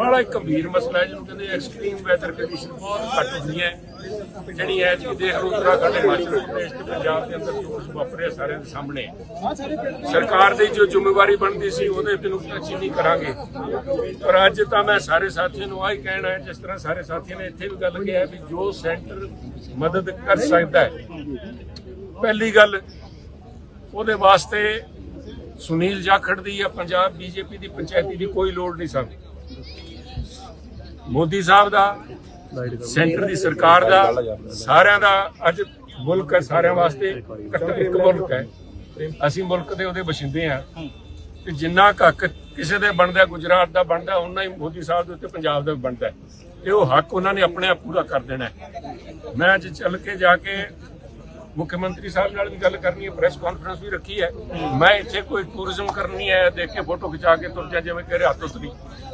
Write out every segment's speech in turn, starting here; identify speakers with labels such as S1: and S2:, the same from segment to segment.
S1: ਬੜਾ ਗੰਭੀਰ ਮਸਲਾ ਹੈ ਜਿਹਨੂੰ ਕਹਿੰਦੇ ਐਕਸਟ੍ਰੀਮ ਵੈਦਰ ਕੰਡੀਸ਼ਨ ਬਹੁਤ ਘੱਟ ਹੁੰਦੀਆਂ ਹੈ। ਜਿਹੜੀ ਐ ਜੀ ਦੇਖ ਲਓ ਉੱਤਰਾਖੰਡ ਹਿਮਾਚਲ ਪ੍ਰਦੇਸ਼ ਤੇ ਪੰਜਾਬ ਦੇ ਅੰਦਰ ਜੋ ਕੁਝ ਵਾਪਰਿਆ ਸਾਰਿਆਂ ਦੇ ਸਾਹਮਣੇ। ਸਰਕਾਰ ਦੀ ਜੋ ਜ਼ਿੰਮੇਵਾਰੀ ਬਣਦੀ ਸੀ ਉਹਦੇ ਤੇ ਨੁਕਤਾਚੀਨੀ ਨਹੀਂ ਕਰਾਂਗੇ। ਪਰ ਅੱਜ ਤਾਂ ਮੈਂ ਸਾਰੇ ਸਾਥੀਆਂ ਨੂੰ ਆਹੀ ਕਹਿਣਾ ਹੈ, ਜਿਸ ਤਰ੍ਹਾਂ ਸਾਰੇ ਸਾਥੀਆਂ ਨੇ ਇੱਥੇ ਵੀ ਗੱਲ ਕਿਹਾ ਵੀ ਜੋ ਸੈਂਟਰ ਮਦਦ ਕਰ ਸਕਦਾ ਹੈ। ਪਹਿਲੀ ਗੱਲ, ਉਹਦੇ ਵਾਸਤੇ ਸੁਨੀਲ ਜਾਖੜ ਦੀ ਜਾਂ ਪੰਜਾਬ ਬੀਜੇਪੀ ਦੀ ਪੰਚਾਇਤੀ ਦੀ ਕੋਈ ਲੋੜ ਨਹੀਂ ਸਨ। ਮੋਦੀ ਸਾਹਿਬ ਦਾ, ਸੈਂਟਰ ਦੀ ਸਰਕਾਰ ਦਾ, ਸਾਰਿਆਂ ਦਾ, ਅੱਜ ਮੁਲਕ ਹੈ ਸਾਰਿਆਂ ਵਾਸਤੇ ਇੱਕ ਮੁਲਕ ਹੈ। ਅਸੀਂ ਮੁਲਕ ਦੇ ਉਹਦੇ ਵਸਿੰਦੇ ਆ ਤੇ ਜਿੰਨਾ ਕੁ ਹੱਕ ਕਿਸੇ ਦੇ ਬਣਦਾ, ਗੁਜਰਾਤ ਦਾ ਬਣਦਾ ਉਹਨਾਂ ਹੀ ਮੋਦੀ ਸਾਹਿਬ ਦੇ ਉੱਤੇ, ਪੰਜਾਬ ਦਾ ਬਣਦਾ ਹੈ। ਤੇ ਉਹ ਹੱਕ ਉਹਨਾਂ ਨੇ ਆਪਣੇ ਆਪ ਪੂਰਾ ਕਰ ਦੇਣਾ ਮੈਂ ਅੱਜ ਚੱਲ ਕੇ ਜਾ ਕੇ ਮੁੱਖ ਮੰਤਰੀ ਸਾਹਿਬ ਨਾਲ ਵੀ ਗੱਲ ਕਰਨੀ ਹੈ ਪ੍ਰੈਸ ਕਾਨਫਰੰਸ ਵੀ ਰੱਖੀ ਹੈ। ਮੈਂ ਇੱਥੇ ਕੋਈ ਟੂਰਿਜ਼ਮ ਕਰਨੀ ਹੈ, ਦੇਖ ਕੇ ਫੋਟੋ ਖਿਚਾ ਕੇ ਤੁਰ ਜਾ, ਜਿਵੇਂ ਕਹਿ ਹੱਥ ਉਤਰੀ।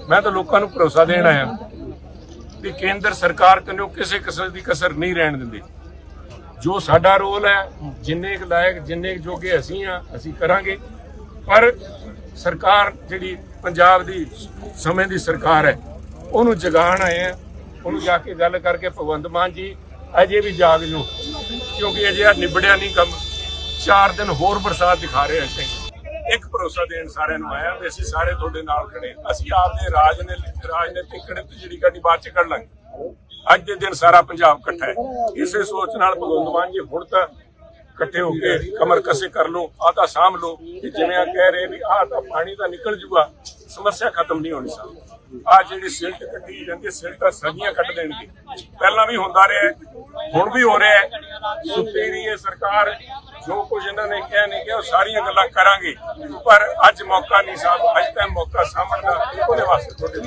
S1: ਮੈਂ ਤਾਂ ਲੋਕਾਂ ਨੂੰ ਭਰੋਸਾ ਦੇਣ ਆਇਆ ਵੀ ਕੇਂਦਰ ਸਰਕਾਰ ਕੰਨੋਂ ਕਿਸੇ ਕਿਸਮ ਦੀ ਕਸਰ ਨਹੀਂ ਰਹਿਣ ਦਿੰਦੀ। ਜੋ ਸਾਡਾ ਰੋਲ ਹੈ, ਜਿੰਨੇ ਕੁ ਲਾਇਕ, ਜਿੰਨੇ ਕੁ ਜੋਗੇ ਅਸੀਂ ਆ ਅਸੀਂ ਕਰਾਂਗੇ। ਪਰ ਸਰਕਾਰ ਜਿਹੜੀ ਪੰਜਾਬ ਦੀ ਸਮੇਂ ਦੀ ਸਰਕਾਰ ਹੈ, ਉਹਨੂੰ ਜਗਾਉਣ ਆਏ ਆ ਉਹਨੂੰ ਜਾ ਕੇ ਗੱਲ ਕਰਕੇ ਭਗਵੰਤ ਮਾਨ ਜੀ, ਅਜੇ ਵੀ ਜਾਗ ਲਓ। ਕਿਉਂਕਿ ਅਜੇ ਨਿਬੜਿਆ ਨਹੀਂ ਕੰਮ। 4 ਦਿਨ ਹੋਰ ਬਰਸਾਤ ਦਿਖਾ ਰਹੇ ਅਸੀਂ। ਇੱਕ ਭਰੋਸਾ ਦੇਣ ਸਾਰਿਆਂ ਨੂੰ ਆਇਆ ਵੀ ਅਸੀਂ ਸਾਰੇ ਤੁਹਾਡੇ ਨਾਲ ਖੜੇ ਅਸੀਂ ਆਪਦੇ ਰਾਜ ਨੇ ਰਾਜਨੀਤਿਕ ਖੜੇ ਜਿਹੜੀ ਗੱਡੀ ਬਾਅਦ ਚ ਕੱਢ ਲਾਂਗੇ। ਅੱਜ ਦੇ ਦਿਨ ਸਾਰਾ ਪੰਜਾਬ ਇਕੱਠਾ ਹੈ। ਇਸੇ ਸੋਚ ਨਾਲ ਭਗਵੰਤ ਮਾਨ ਜੀ ਹੁਣ ਤਾਂ ਇਕੱਠੇ ਹੋ ਕੇ ਕਮਰ ਕਸੇ ਕਰ ਲੋ ਆਹ ਤਾਂ ਸਾਂਭ ਲੋ ਕਿ ਜਿਵੇਂ ਆ ਕਹਿ ਰਹੇ ਵੀ ਆਹ ਤਾਂ ਪਾਣੀ ਤਾਂ ਨਿਕਲ ਜੂਗਾ ਸਮੱਸਿਆ ਖਤਮ ਨਹੀਂ ਹੋਣੀ ਸਾਡੀ ਆ ਜਿਹੜੀ ਸਿਲਟ ਕੱਢੀ ਜਾਂਦੀ ਹੈ, ਸਿਲਟਾਂ ਸਦੀਆਂ ਕੱਢ ਦੇਣਗੇ। ਪਹਿਲਾਂ ਵੀ ਹੁੰਦਾ ਰਿਹਾ ਹੁਣ ਵੀ ਹੋ ਰਿਹਾ ਹੈ। ਸੁੱਤੀ ਰਹੀ ਹੈ ਸਰਕਾਰ, ਜੋ ਕੁਝ ਇਹਨਾਂ ਨੇ ਕਿਹਾ ਨਹੀਂ ਕਿਹਾ, ਉਹ ਸਾਰੀਆਂ ਗੱਲਾਂ ਕਰਾਂਗੇ। ਪਰ ਅੱਜ ਮੌਕਾ ਨਹੀਂ ਸਾਹਿਬ ਅੱਜ ਤਾਂ ਮੌਕਾ ਸਾਂਭਣ ਦਾ ਉਹਦੇ ਵਾਸਤੇ ਤੁਹਾਡੇ